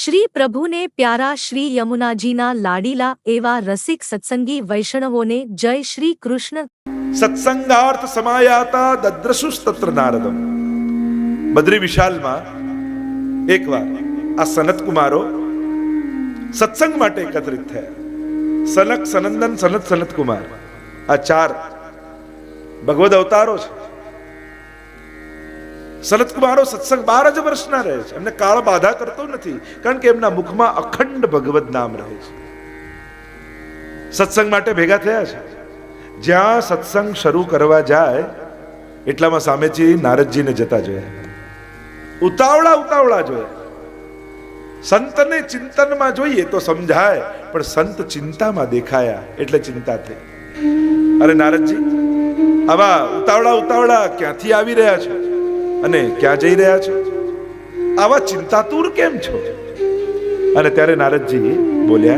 શ્રી પ્રભુને પ્યારા શ્રી યમુનાજીના લાડીલા એવા રસિક સત્સંગી વૈષ્ણવોને જય શ્રી કૃષ્ણ. સત્સંગાર્થ સમાયાતા દદ્રશુસ્તત્ર નારદમ. બદ્રી વિશાલમાં એકવાર આ સનત કુમારો સત્સંગ માટે એકત્રિત થયા. સનક સનંદન સનત સનત કુમાર આ ચાર ભગવદ અવતારો છે. સનત કુમારો સત્સંગ બાર જ વર્ષના રહે છે. એમને કાળ બાધા કરતો નથી, કારણ કે એમના મુખમાં અખંડ ભગવદ નામ રહે છે. સત્સંગ માટે ભેગા થયા છે. જ્યાં સત્સંગ શરૂ કરવા જાય, એટલામાં સામેથી નારદજીને જતા જોયા. ઉતાવળા ઉતાવળા જોયા. સંતને ચિંતનમાં જોઈએ તો સમજાય, પણ સંત ચિંતામાં દેખાયા એટલે ચિંતા થઈ. અરે નારદજી, આવા ઉતાવળા ઉતાવળા ક્યાંથી આવી રહ્યા છો? અને ક્યાં જઈ રહ્યા છો? આવા ચિંતાતુર કેમ છો? અને ત્યારે નારદજી બોલ્યા,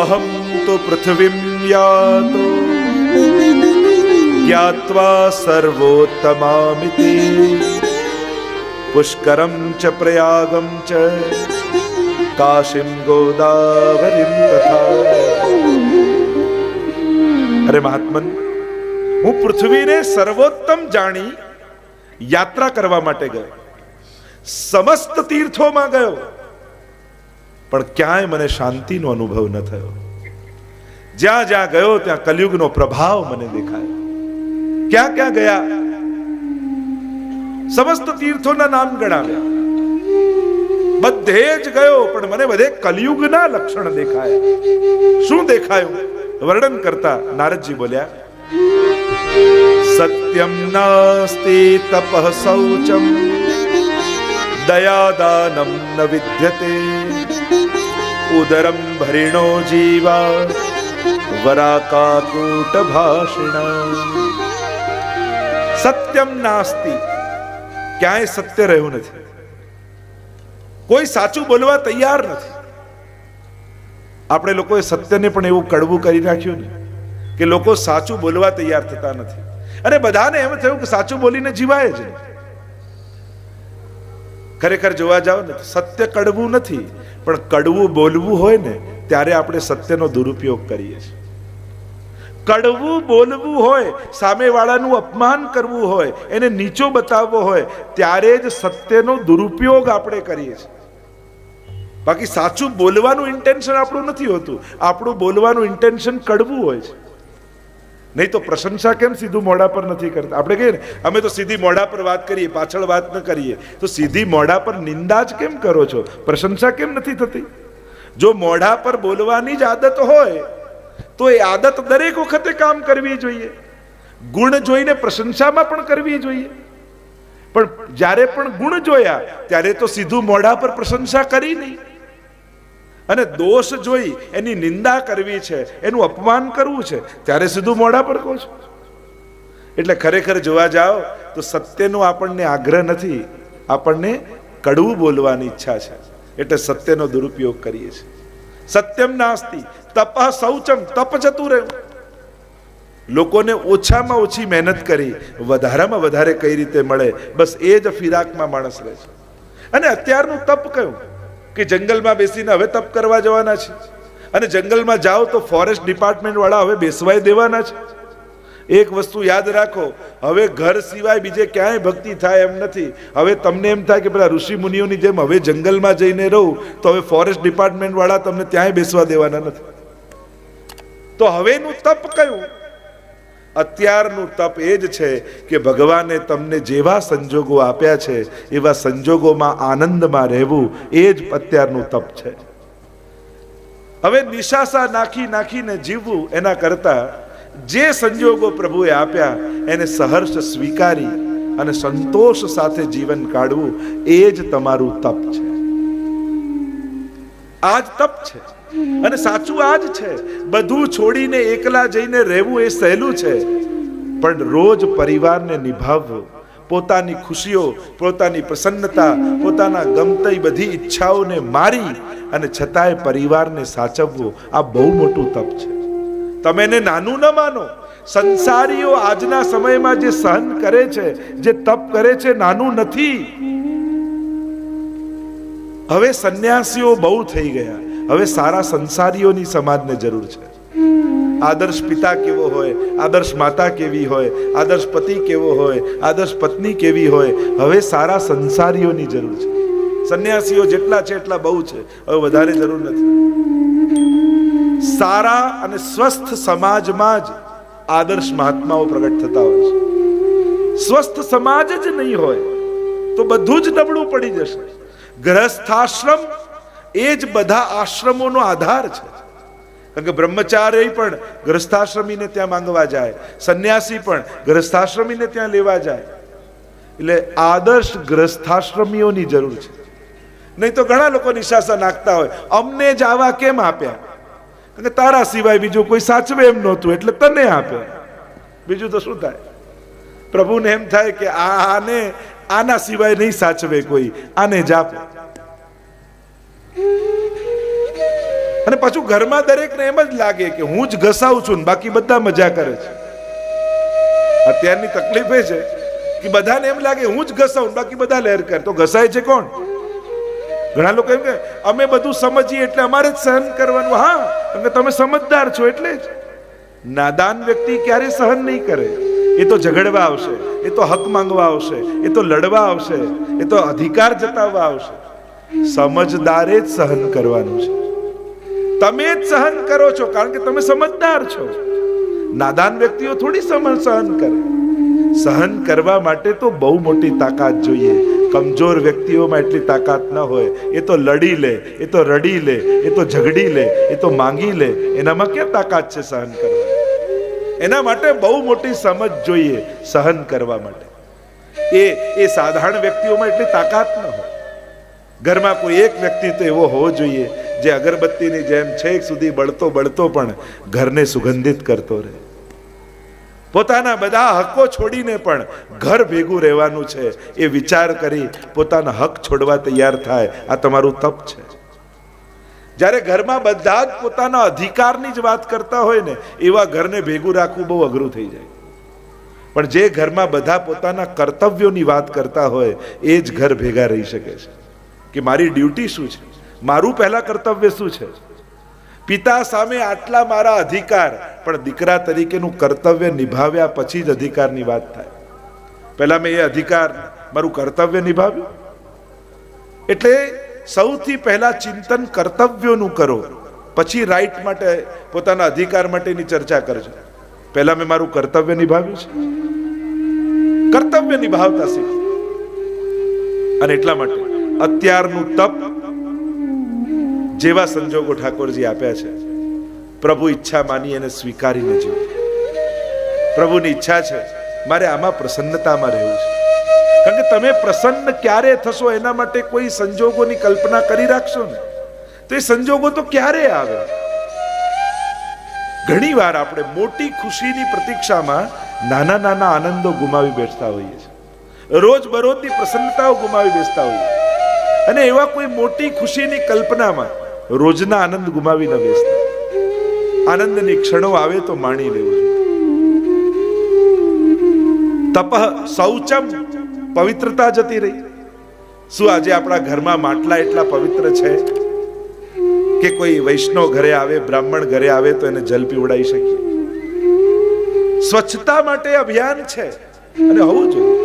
અહમ તો પૃથ્વીમ યાતો, જ્ઞાત્વા સર્વોત્તમામિતિ, પુષ્કરમ ચ પ્રયાગમ ચ, કાશીમ ગોદાવરીમ તથા. અરે મહાત્મન હું પૃથ્વીને સર્વોત્તમ જાણી યાત્રા કરવા માટે ગયો. સમસ્ત તીર્થોમાં ગયો. પણ ક્યાંય મને શાંતિનો અનુભવ ન થયો. જ્યાં જ્યાં ગયો ત્યાં કલયુગનો પ્રભાવ મને દેખાયો. ક્યાં ક્યાં ગયા? સમસ્ત તીર્થોના નામ ગણાવ્યા. બધે જ ગયો, પણ મને બધે કલયુગના લક્ષણ દેખાયા. શું દેખાયું? વર્ણન કરતા નારદજી બોલ્યા સત્યમ નાસ્તિ તપઃ શૌચમ દયાદાનમ ન વિદ્યતે ઉદરમ ભરિણો જીવા વરાકાકૂટ ભાષિણા સત્યમ નાસ્તિ ક્યાંય સત્ય રહ્યું નથી કોઈ સાચું બોલવા તૈયાર નથી આપણે લોકોએ સત્યને પણ એવું કડવું કરી નાખ્યું ને કે લોકો સાચું બોલવા તૈયાર થતા નથી. અને બધાને એમ થયું કે સાચું બોલીને જીવાય જ ખરેખર જોવા જાવ ને સત્ય કડવું નથી, પણ કડવું બોલવું હોય ને, ત્યારે આપણે સત્યનો દુરુપયોગ કરીએ છીએ. કડવું બોલવું હોય, સામેવાળાનું અપમાન કરવું હોય, એને નીચો બતાવવો હોય, ત્યારે જ સત્યનો દુરુપયોગ આપણે કરીએ છીએ. બાકી સાચું બોલવાનું ઇન્ટેન્શન આપણું નથી હોતું. આપણું બોલવાનું ઇન્ટેન્શન કડવું હોય છે. નહીં તો પ્રશંસા કેમ સીધું મોઢા પર નથી કરતા? આપણે કહીએ ને, અમે તો સીધી મોઢા પર વાત કરીએ, પાછળ વાત ન કરીએ. તો સીધી મોઢા પર નિંદા જ કેમ કરો છો? પ્રશંસા કેમ નથી થતી? જો મોઢા પર બોલવાની જ આદત હોય, તો એ આદત દરેક વખતે કામ કરવી જોઈએ. ગુણ જોઈને પ્રશંસામાં પણ કરવી જોઈએ. પણ જ્યારે પણ ગુણ જોયા, ત્યારે તો સીધું મોઢા પર પ્રશંસા કરી નહીં. અને દોષ જોઈ એની નિંદા કરવી છે, એનું અપમાન કરવું છે, ત્યારે સીધું મોઢા પર કહો છો. એટલે ખરેખર જોવા જાઓ, તો સત્યનો આપણને આગ્રહ નથી, આપણને કડવું બોલવાની ઈચ્છા છે. એટલે સત્યનો દુરુપયોગ કરીએ છીએ. સત્યમ નાસ્તિ, તપ શૌચમ, તપ જતું રહ્યું લોકોને ઓછામાં ઓછી મહેનત કરી, વધારામાં વધારે કઈ રીતે મળે, બસ એ જ ફિરાકમાં માણસ રહે છે. અને અત્યારનું તપ કયું? કે જંગલમાં બેસીને હવે તપ કરવા જવાના છે. અને જંગલમાં જાઓ તો ફોરેસ્ટ ડિપાર્ટમેન્ટ વાળા હવે બેસવાય દેવાના છે. એક વસ્તુ યાદ રાખો, હવે ઘર સિવાય બીજે ક્યાંય ભક્તિ થાય એમ નથી. હવે તમને એમ થાય કે પેલા ઋષિ મુનિઓની જેમ હવે જંગલમાં જઈને રહું, તો હવે ફોરેસ્ટ ડિપાર્ટમેન્ટ વાળા તમને ત્યાંય બેસવા દેવાના નથી. તો હવેનું તપ કયું? અત્યારનું તપ એ જ છે કે ભગવાને તમને જેવા સંજોગો આપ્યા છે, એવા સંજોગોમાં આનંદમાં રહેવું એ જ અત્યારનું તપ છે. હવે નિશાસા નાખી નાખીને જીવવું એના કરતા જે સંજોગો પ્રભુએ આપ્યા, એને સહર્ષ સ્વીકારી અને સંતોષ સાથે જીવન કાઢવું એ જ તમારું તપ છે. આ જ તપ છે. અને સાચું આ જ છે. બધું છોડીને એકલા જઈને રહેવું એ સહેલું છે. પણ રોજ પરિવારને નિભાવવું, પોતાની ખુશીઓ, પોતાની પ્રસન્નતા, પોતાના ગમતી બધી ઈચ્છાઓને મારી અને છતાંય પરિવારને સાચવવો આ બહુ મોટું તપ છે. તમે એને નાનું ન માનો. સંસારીઓ આજના સમયમાં જે સહન કરે છે, જે તપ કરે છે, નાનું નથી. હવે સંન્યાસીઓ બહુ થઈ ગયા. હવે સારા સંસારીઓની સમાજને જરૂર છે. આદર્શ પિતા કેવો હોય, આદર્શ માતા કેવી હોય, આદર્શ પતિ કેવો હોય, આદર્શ પત્ની કેવી હોય, હવે સારા સંસારીઓની જરૂર છે. સંન્યાસીઓ જેટલા છે એટલા બહુ છે. હવે વધારે જરૂર નથી. સારા અને સ્વસ્થ સમાજમાં જ આદર્શ મહાત્માઓ પ્રગટ થતા હોય છે. સ્વસ્થ સમાજ જ નહીં હોય, તો બધું જ નબળું પડી જશે. ગ્રહસ્થાશ્રમ એ જ બધા આશ્રમોનો આધાર છે. કારણ કે બ્રહ્મચારી પણ ગ્રસ્થાશ્રમીને ત્યાં માંગવા જાય, સંન્યાસી પણ ગ્રસ્થાશ્રમીને ત્યાં લેવા જાય. એટલે આદર્શ ગ્રસ્થાશ્રમીઓની જરૂર છે. નહીં તો ઘણા લોકો નિશાસા નાખતા હોય, અમને જ આવા કેમ આપ્યા? કારણ કે તારા સિવાય બીજું કોઈ સાચવે એમ નહોતું, એટલે તને આપ્યા. બીજું તો શું થાય? પ્રભુને એમ થાય કે આને આના સિવાય નહીં સાચવે કોઈ. આને જ આપે અને પાછું ઘરમાં દરેકને એમ જ લાગે કે હું જ ઘસાવું છું ને બાકી બધા મજા કરે છે. અત્યારની તકલીફ એ છે કે બધાને એમ લાગે હું જ ઘસાવું બાકી બધા લહેર કરે. તો ઘસાય છે કોણ? ઘણા લોકો એમ કે અમે બધું સમજીએ એટલે અમારે જ સહન કરવાનું. હા તમે સમજદાર છો એટલે જ. નાદાન વ્યક્તિ ક્યારે સહન નહીં કરે. એ તો ઝઘડવા આવશે, એ તો હક માંગવા આવશે, એ તો લડવા આવશે, એ તો અધિકાર જતાવવા આવશે. સમજદારે જ સહન કરવાનું છે. તમે જ સહન કરો છો, કારણ કે તમે સમજદાર છો. નાદાન વ્યક્તિઓ થોડી સમજ, સહન કરે. સહન કરવા માટે તો બહુ મોટી તાકાત જોઈએ. કમજોર વ્યક્તિઓમાં એટલી તાકાત ન હોય. એ તો લડી લે, એ તો રડી લે, એ તો ઝઘડી લે, એ તો માંગી લે. એનામાં ક્યાં તાકાત છે સહન કરવા? એના માટે બહુ મોટી સમજ જોઈએ સહન કરવા માટે. એ એ સાધારણ વ્યક્તિઓમાં એટલી તાકાત ન હોય. ઘરમાં કોઈ એક વ્યક્તિ તો એવો હોવો જોઈએ જે અગરબત્તીની જેમ છેક સુધી બળતો બળતો પણ ઘરને સુગંધિત કરતો રહે. પોતાના બધા હકો છોડીને પણ ઘર ભેગું રહેવાનું છે એ વિચાર કરી પોતાના હક છોડવા તૈયાર થાય. આ તમારું તપ છે. જ્યારે ઘરમાં બધા જ પોતાના અધિકારની જ વાત કરતા હોય ને, એવા ઘરને ભેગું રાખવું બહુ અઘરું થઈ જાય. પણ જે ઘરમાં બધા પોતાના કર્તવ્યોની વાત કરતા હોય, એ જ ઘર ભેગા રહી શકે છે. કે મારી ડ્યુટી શું છે? મારું પહેલા કર્તવ્ય શું છે? પિતા સામે આટલા મારા અધિકાર, પણ દીકરા તરીકેનું કર્તવ્ય નિભાવ્યા પછી જ અધિકારની વાત થાય. પહેલા મેં એ અધિકાર, મારું કર્તવ્ય નિભાવ્યું. એટલે સૌથી પહેલા ચિંતન કર્તવ્યોનું કરો. પછી રાઈટ માટે પોતાના અધિકાર માટેની ચર્ચા કરજો. પહેલા મેં મારું કર્તવ્ય નિભાવ્યું છે. કર્તવ્ય નિભાવતા શીખ. અને એટલા માટે અત્યારનું તપ જેવા સંજોગો ઠાકોરજી આપ્યા છે, પ્રભુ ઈચ્છા માની અને સ્વીકારીને જીવ. પ્રભુની ઈચ્છા છે, મારે આમાં પ્રસન્નતામાં રહેવું છે. કારણ કે તમે પ્રસન્ન ક્યારે થશો એના માટે કોઈ સંજોગોની કલ્પના કરી રાખશો ને? તો એ સંજોગો તો ક્યારે આવે? ઘણી વાર આપણે મોટી ખુશીની પ્રતીક્ષામાં નાના નાના આનંદો ગુમાવી બેસતા હોઈએ છીએ. રોજ બરોજની પ્રસન્નતાઓ ગુમાવી બેસતા હોઈએ અને એવા કોઈ મોટી ખુશીની કલ્પનામાં રોજના આનંદ ગુમાવી ન બેસતા. આનંદની ક્ષણો આવે તો માણી લેવું જોઈએ. તપઃ શૌચમ પવિત્રતા જતી રહી. શું આજે આપણા ઘરમાં માટલા એટલા પવિત્ર છે કે કોઈ વૈષ્ણવ ઘરે આવે, બ્રાહ્મણ ઘરે આવે તો એને જલ પીવડાવી શકીએ? સ્વચ્છતા માટે અભિયાન છે. અને હોવું જોઈએ.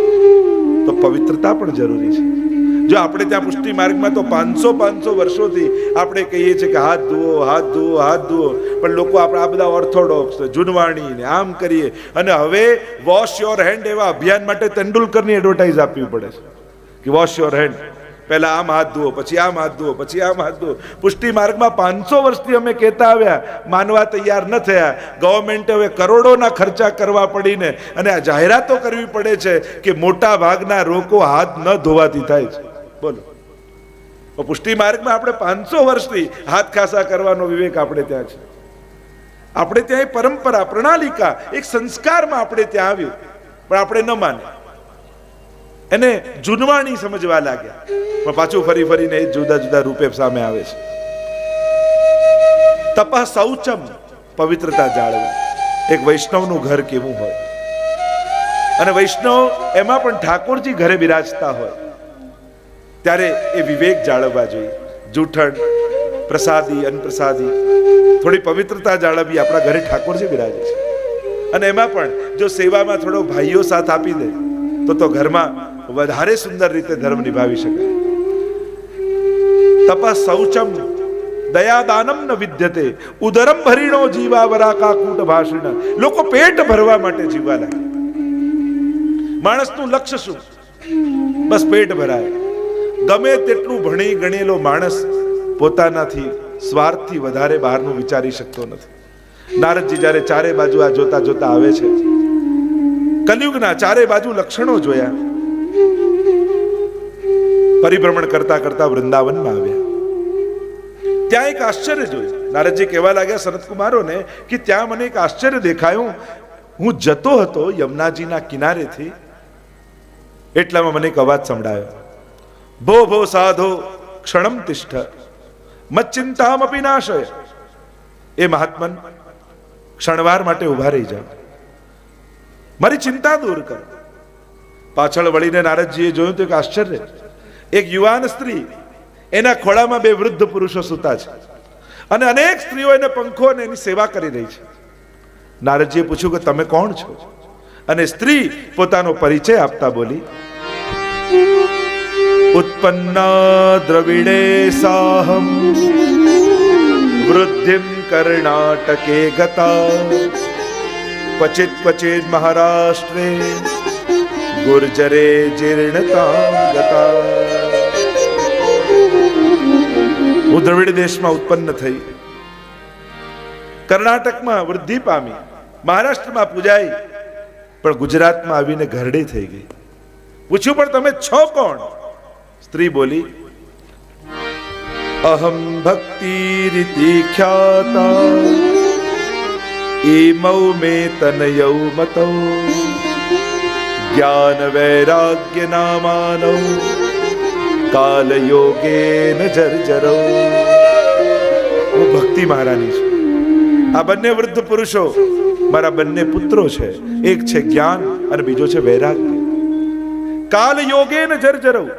તો પવિત્રતા પણ જરૂરી છે. જો આપણે ત્યાં પુષ્ટિ માર્ગમાં તો પાંચસો પાંચસો વર્ષોથી આપણે કહીએ છીએ કે હાથ ધુઓ હાથ ધુઓ હાથ ધુઓ. પણ લોકો આપણે આ બધા ઓર્થોડોક્સ, જુનવાણી ને આમ કરીએ. અને હવે વોશ યોર હેન્ડ એવા અભિયાન માટે તેંડુલકરની એડવર્ટાઇઝ આપવી પડે છે. કે વોશ યોર હેન્ડ પહેલા આમ હાથ ધુઓ, પછી આમ હાથ ધુઓ, પછી આમ હાથ ધુઓ. પુષ્ટિ માર્ગમાં પાંચસો વર્ષથી અમે કહેતા આવ્યા, માનવા તૈયાર ન થયા. ગવર્મેન્ટે હવે કરોડોના ખર્ચા કરવા પડીને, અને આ જાહેરાતો કરવી પડે છે કે મોટા ભાગના રોગો હાથ ન ધોવાથી થાય છે. બોલો. પુષ્ટિ માર્ગમાં આપણે પાંચસો વર્ષથી હાથ ખાસા કરવાનો વિવેક આપણે ત્યાં છે. આપણે ત્યાં એ પરંપરા, પ્રણાલિકા, એક સંસ્કારમાં આપણે ત્યાં આવ્યું, પણ આપણે ન માને એને જુનવાણી સમજવા લાગ્યા. પણ પાછું ફરી ફરીને એ જુદા જુદા રૂપે સામે આવે છે. તપા સૌચમ પવિત્રતા જાળવી. એક વૈષ્ણવનું ઘર કેવું હોય? અને વૈષ્ણવ એમાં પણ ઠાકોરજી ઘરે બિરાજતા હોય. ત્યારે એ વિવેક જાળવવા જોઈએ. જૂઠણ, પ્રસાદી, અનપ્રસાદી, થોડી પવિત્રતા જાળવવી આપણા ઘરે ઠાકોરજી બિરાજે છે. અને એમાં પણ જો સેવામાં થોડો ભાઈઓ સાથ આપી દે, તો તો ઘરમાં વધારે સુંદર રીતે ધર્મ નિભાવી શકાય તપસ શૌચમ, દયાદાનમ ન વિદ્યતે, ઉદરમ ભરીણો જીવા વરા કૂટ ભાષણ. લોકો પેટ ભરવા માટે જીવવા લાગે માણસનું લક્ષ્ય શું? બસ પેટ ભરાય. ગમે તેટલું ભણી ગણેલો માણસ પોતાનાથી સ્વાર્થથી વધારે બહારનું વિચારી શકતો નથી. નારદજી જ્યારે ચારે બાજુ આ જોતા જોતા આવે છે, કલયુગના ચારે બાજુ લક્ષણો જોયા. પરિભ્રમણ કરતા કરતા વૃંદાવનમાં આવ્યા. ત્યાં એક આશ્ચર્ય જોયું. નારદજી કહેવા લાગ્યા સનત કુમારોને કે ત્યાં મને એક આશ્ચર્ય દેખાયું. હું જતો હતો યમુનાજીના કિનારેથી. એટલામાં મને એક અવાજ સંભળાયો. ભો ભો સાધો ક્ષણમ તિષ્ઠ મચ્ચિંતામ અપી નાશય એ મહાત્મન ક્ષણવાર માટે ઊભા રહી જાઓ મારી ચિંતા દૂર કરો પાછળ વળીને નારદજીએ જોયું તો એક આશ્ચર્ય। એક યુવાન સ્ત્રી એના ખોળામાં બે વૃદ્ધ પુરુષો સૂતા છે અને અનેક સ્ત્રીઓ એને પંખો અને એની સેવા કરી રહી છે। નારદજીએ પૂછ્યું કે તમે કોણ છો? અને સ્ત્રી પોતાનો પરિચય આપતા બોલી ઉત્પન્ના દ્રવિડે સાહમ વૃદ્ધિમ કર્ણાટકે ગતા ક્વચિત ક્વચિત મહારાષ્ટ્રે ગુર્જરે જીર્ણતા ગતા હું દ્રવિડ દેશમાં ઉત્પન્ન થઈ કર્ણાટકમાં વૃદ્ધિ પામી મહારાષ્ટ્રમાં પૂજાઈ પણ ગુજરાતમાં આવીને ઘરડી થઈ ગઈ પૂછ્યું પણ તમે છો કોણ સ્ત્રી બોલી, અહમ ભક્તિ રીતિ ખ્યાતા, ઈમૌ મે તનયૌ મતૌ, જ્ઞાન વૈરાગ્ય નામાનૌ, કાલ યોગેન જર્જરૌ. હું ભક્તિ મહારાની છું. આ બંને વૃદ્ધ પુરુષો મારા બંને પુત્રો છે. એક છે જ્ઞાન અને બીજો છે વૈરાગ્ય. કાલ યોગેન જર્જરો.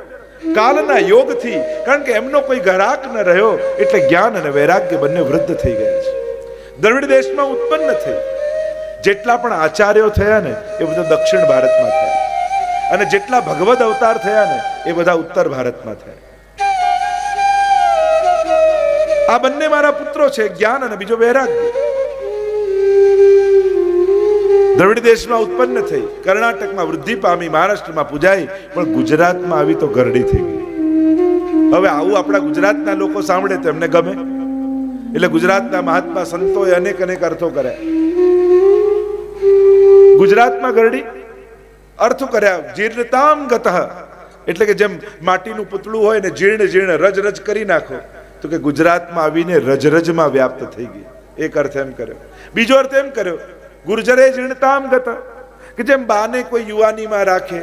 કાલના યોગથી, કારણ કે એમનો કોઈ ગરાક ન રહ્યો, એટલે જ્ઞાન અને વૈરાગ્ય બંને વૃદ્ધ થઈ ગયા છે. દ્રવિડ દેશમાં ઉત્પન્ન થઈ જેટલા પણ આચાર્યો થયા ને, એ બધા દક્ષિણ ભારતમાં થયા. અને જેટલા ભગવદ અવતાર થયા ને, એ બધા ઉત્તર ભારતમાં થયા. આ બંને મારા પુત્રો છે, જ્ઞાન અને બીજો વૈરાગ્ય. દ્રવિડ દેશમાં ઉત્પન્ન થઈ, કર્ણાટકમાં વૃદ્ધિ પામી, મહારાષ્ટ્રમાં પૂજાઈ, પણ ગુજરાતમાં આવી તો ગરડી થઈ ગઈ. હવે આવું આપણા ગુજરાતના લોકો સાંભળે તો એમને ગમે. એટલે ગુજરાતના મહાત્મા સંતોએ અનેક અનેક અર્થો કર્યા. ગુજરાતમાં ગરડી, અર્થો કર્યા જીર્ણતામ ગતઃ. એટલે કે જેમ માટીનું પુતળું હોય ને જીર્ણ જીર્ણ રજ રજ કરી નાખો, તો કે ગુજરાતમાં આવીને રજ રજમાં વ્યાપ્ત થઈ ગઈ. એક અર્થ એમ કર્યો. બીજો અર્થ એમ કર્યો ગુર્જરે જીણતામ ગત, કે જેમ બાને કોઈ યુવાનીમાં રાખે.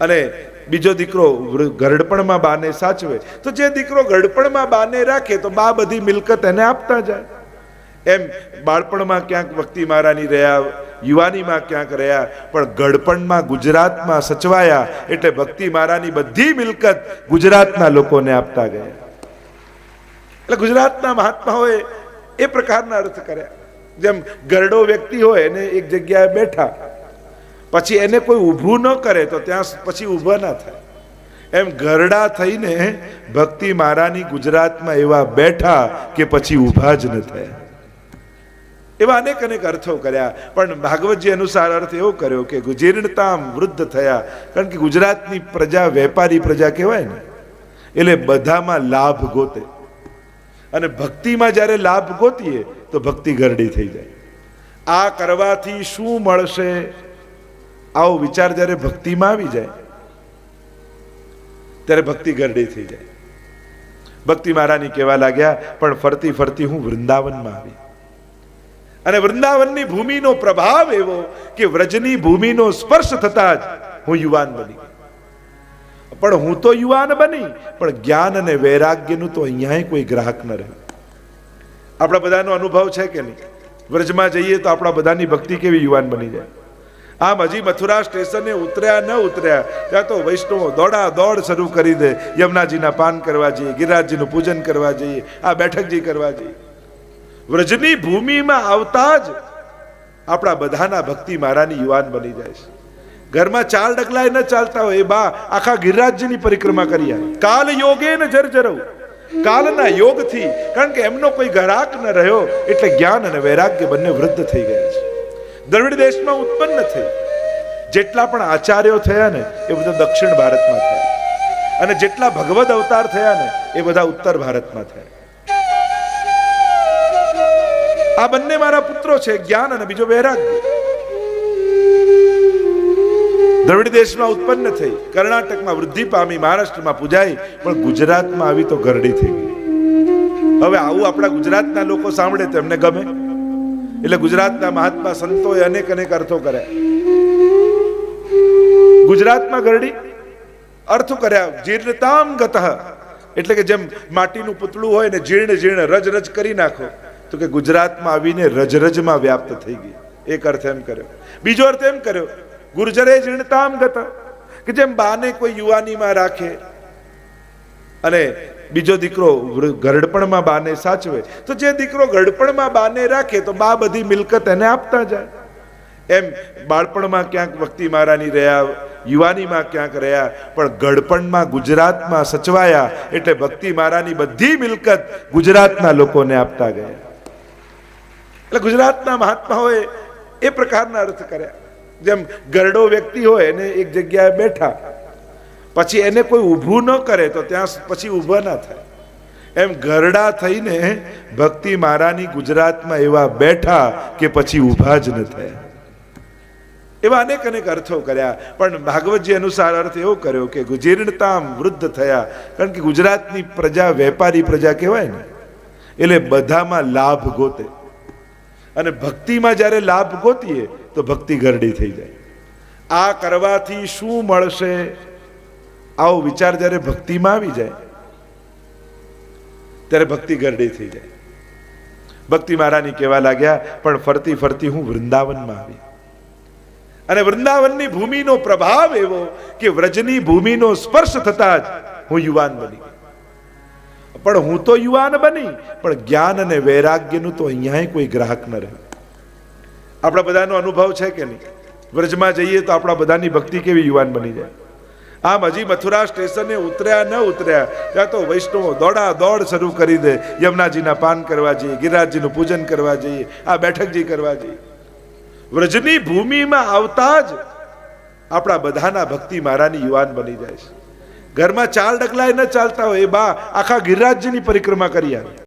અને બીજો દીકરો ગરડપણમાં બાને સાચવે. તો જે દીકરો ગરડપણમાં બાને રાખે, તો બા બધી મિલકત એને આપતા જાય. એમ બાળપણમાં ક્યાંક ભક્તિ મારાની રહ્યા, યુવાનીમાં ક્યાંક રહ્યા, પણ ગડપણમાં ગુજરાતમાં સચવાયા એટલે ભક્તિ મારાની બધી મિલકત ગુજરાતના લોકોને આપતા ગયા. એટલે ગુજરાતના મહાત્માઓએ એ પ્રકારના અર્થ કર્યા. જેમ ગરડો વ્યક્તિ હોય એને એક જગ્યાએ બેઠા, પછી એને કોઈ ઊભું ન કરે તો ત્યાં પછી ઊભા ના થાય. એમ ગરડા થઈને ભક્તિ મારાની ગુજરાતમાં એવા બેઠા કે પછી ઊભા જ ન થયા. એવા અનેક અનેક અર્થો કર્યા, પણ ભાગવતજી અનુસાર અર્થ એવો કર્યો કે જીર્ણતામ વૃદ્ધ થયા, કારણ કે ગુજરાતની પ્રજા વેપારી પ્રજા કહેવાય ને, એટલે બધામાં લાભ ગોતે. અને ભક્તિમાં જ્યારે લાભ ગોતીએ, તો ભક્તિ ગરડી થઈ જાય. આ કરવાથી શું મળશે? આવો વિચાર જ્યારે ભક્તિમાં આવી જાય, ત્યારે ભક્તિ ગરડી થઈ જાય. ભક્તિ મહારાની કહેવા લાગ્યા, પણ ફરતી ફરતી હું વૃંદાવનમાં આવી. અને વૃંદાવનની ભૂમિનો પ્રભાવ એવો કે વ્રજની ભૂમિનો સ્પર્શ થતા જ હું યુવાન બની ગઈ પણ હું તો યુવાન બની, પણ જ્ઞાન અને વૈરાગ્યનું તો અહીંયા કોઈ ગ્રાહક ન રહ્યું આપણા બધાનો અનુભવ છે કે નહીં? વ્રજમાં જઈએ તો આપણા બધાની ભક્તિ કેવી યુવાન બની જાય? આમ હજી મથુરા સ્ટેશને ઉતર્યા ન ઉતર્યા, ત્યાં તો વૈષ્ણવો દોડા દોડ શરૂ કરી દે. યમુનાજીના પાન કરવા જઈએ, ગિરિરાજજીનું પૂજન કરવા જઈએ, આ બેઠકજી કરવા જઈએ. વ્રજની ભૂમિમાં આવતા જ આપણા બધાના ભક્તિ મારાની યુવાન બની જાય છે. ઘરમાં ચાર ડગલાય ન ચાલતા હોય, એ બા આખા ગિરરાજ્યની પરિક્રમા કરી આવે. કાલ યોગે ને જર્જરવ. કાલના યોગથી, કારણ કે એમનો કોઈ ઘરાક ન રહ્યો, એટલે જ્ઞાન અને વૈરાગ્ય બંને વૃદ્ધ થઈ ગયા છે. દ્રવિડ દેશમાં ઉત્પન્ન થઈ જેટલા પણ આચાર્યો થયા ને, એ બધા દક્ષિણ ભારતમાં થયા. અને જેટલા ભગવદ અવતાર થયા ને, એ બધા ઉત્તર ભારતમાં થયા. આ બંને મારા પુત્રો છે, જ્ઞાન અને બીજો વૈરાગ્ય. દ્રવિડ દેશમાં ઉત્પન્ન થઈ, કર્ણાટકમાં વૃદ્ધિ પામી, મહારાષ્ટ્રમાં પૂજાઈ, પણ ગુજરાતમાં આવી તો ગરડી થઈ ગઈ. હવે આવું આપણા ગુજરાતના લોકો સાંભળે તો એમને ગમે. એટલે ગુજરાતના મહાત્મા સંતોએ અનેક અનેક અર્થો કર્યા. ગુજરાતમાં ગરડી, અર્થો કર્યા, જીર્ણતામ ગતઃ. એટલે કે જેમ માટીનું પૂતળું હોય ને જીર્ણ જીર્ણ રજ રજ કરી નાખો, તો કે ગુજરાતમાં આવીને રજ રજમાં વ્યાપ્ત થઈ ગઈ. એક અર્થ એમ કર્યો. બીજો અર્થ એમ કર્યો ગુર્જરે જીણતામ ગત, કે જેમ બાને કોઈ યુવાનીમાં રાખે. અને બીજો દીકરો ગરડપણમાં બાને સાચવે. તો જે દીકરો ગરડપણમાં બાને રાખે, તો બા બધી મિલકત એને આપતા જાય. એમ બાળપણમાં ક્યાંક ભક્તિ મારાની રહ્યા, યુવાનીમાં ક્યાંક રહ્યા, પણ ગડપણમાં ગુજરાતમાં સચવાયા એટલે ભક્તિ મારાની બધી મિલકત ગુજરાતના લોકોને આપતા ગયા. એટલે ગુજરાતના મહાત્માઓએ એ પ્રકારના અર્થ કર્યા. જેમ ગરડો વ્યક્તિ હોય એને એક જગ્યાએ બેઠા, પછી એને કોઈ ઊભું ન કરે તો ત્યાં પછી ઊભા ના થાય. એમ ગરડા થઈને ભક્તિ મારાની ગુજરાતમાં એવા બેઠા કે પછી ઊભા જ ન થયા. એવા અનેક અનેક અર્થો કર્યા, પણ ભાગવતજી અનુસાર અર્થ એવો કર્યો કે જીર્ણતામ વૃદ્ધ થયા, કારણ કે ગુજરાતની પ્રજા વેપારી પ્રજા કહેવાય ને, એટલે બધામાં લાભ ગોતે. અને ભક્તિમાં જ્યારે લાભ ગોતીએ, તો ભક્તિ ગરડી થઈ જાય. આ કરવાથી શું મળશે? આવો વિચાર જ્યારે ભક્તિમાં આવી જાય, ત્યારે ભક્તિ ગરડી થઈ જાય. ભક્તિ મહારાની કહેવા લાગ્યા, પણ ફરતી ફરતી હું વૃંદાવનમાં આવી. અને વૃંદાવનની ભૂમિનો પ્રભાવ એવો કે વ્રજની ભૂમિનો સ્પર્શ થતા જ હું યુવાન બની. પણ હું તો યુવાન બની, પણ જ્ઞાન અને વૈરાગ્યનું તો અહીંયા કોઈ ગ્રાહક ન રહે. આપણા બધાનો અનુભવ છે કે નહીં? વ્રજમાં જઈએ તો આપણા બધાની ભક્તિ કેવી યુવાન બની જાય? આમ હજી મથુરા સ્ટેશને ઉતર્યા ન ઉતર્યા, ત્યાં તો વૈષ્ણવો દોડા દોડ શરૂ કરી દે. યમુનાજીના પાન કરવા જઈએ, ગિરિરાજજીનું પૂજન કરવા જઈએ, આ બેઠકજી કરવા જઈએ. વ્રજની ભૂમિમાં આવતા જ આપણા બધાના ભક્તિ મારાની યુવાન બની જાય છે. ઘરમાં ચાર ડગલા ન ચાલતા હોય એ બા આખા ગિરિરાજ્યની પરિક્રમા કરી આવે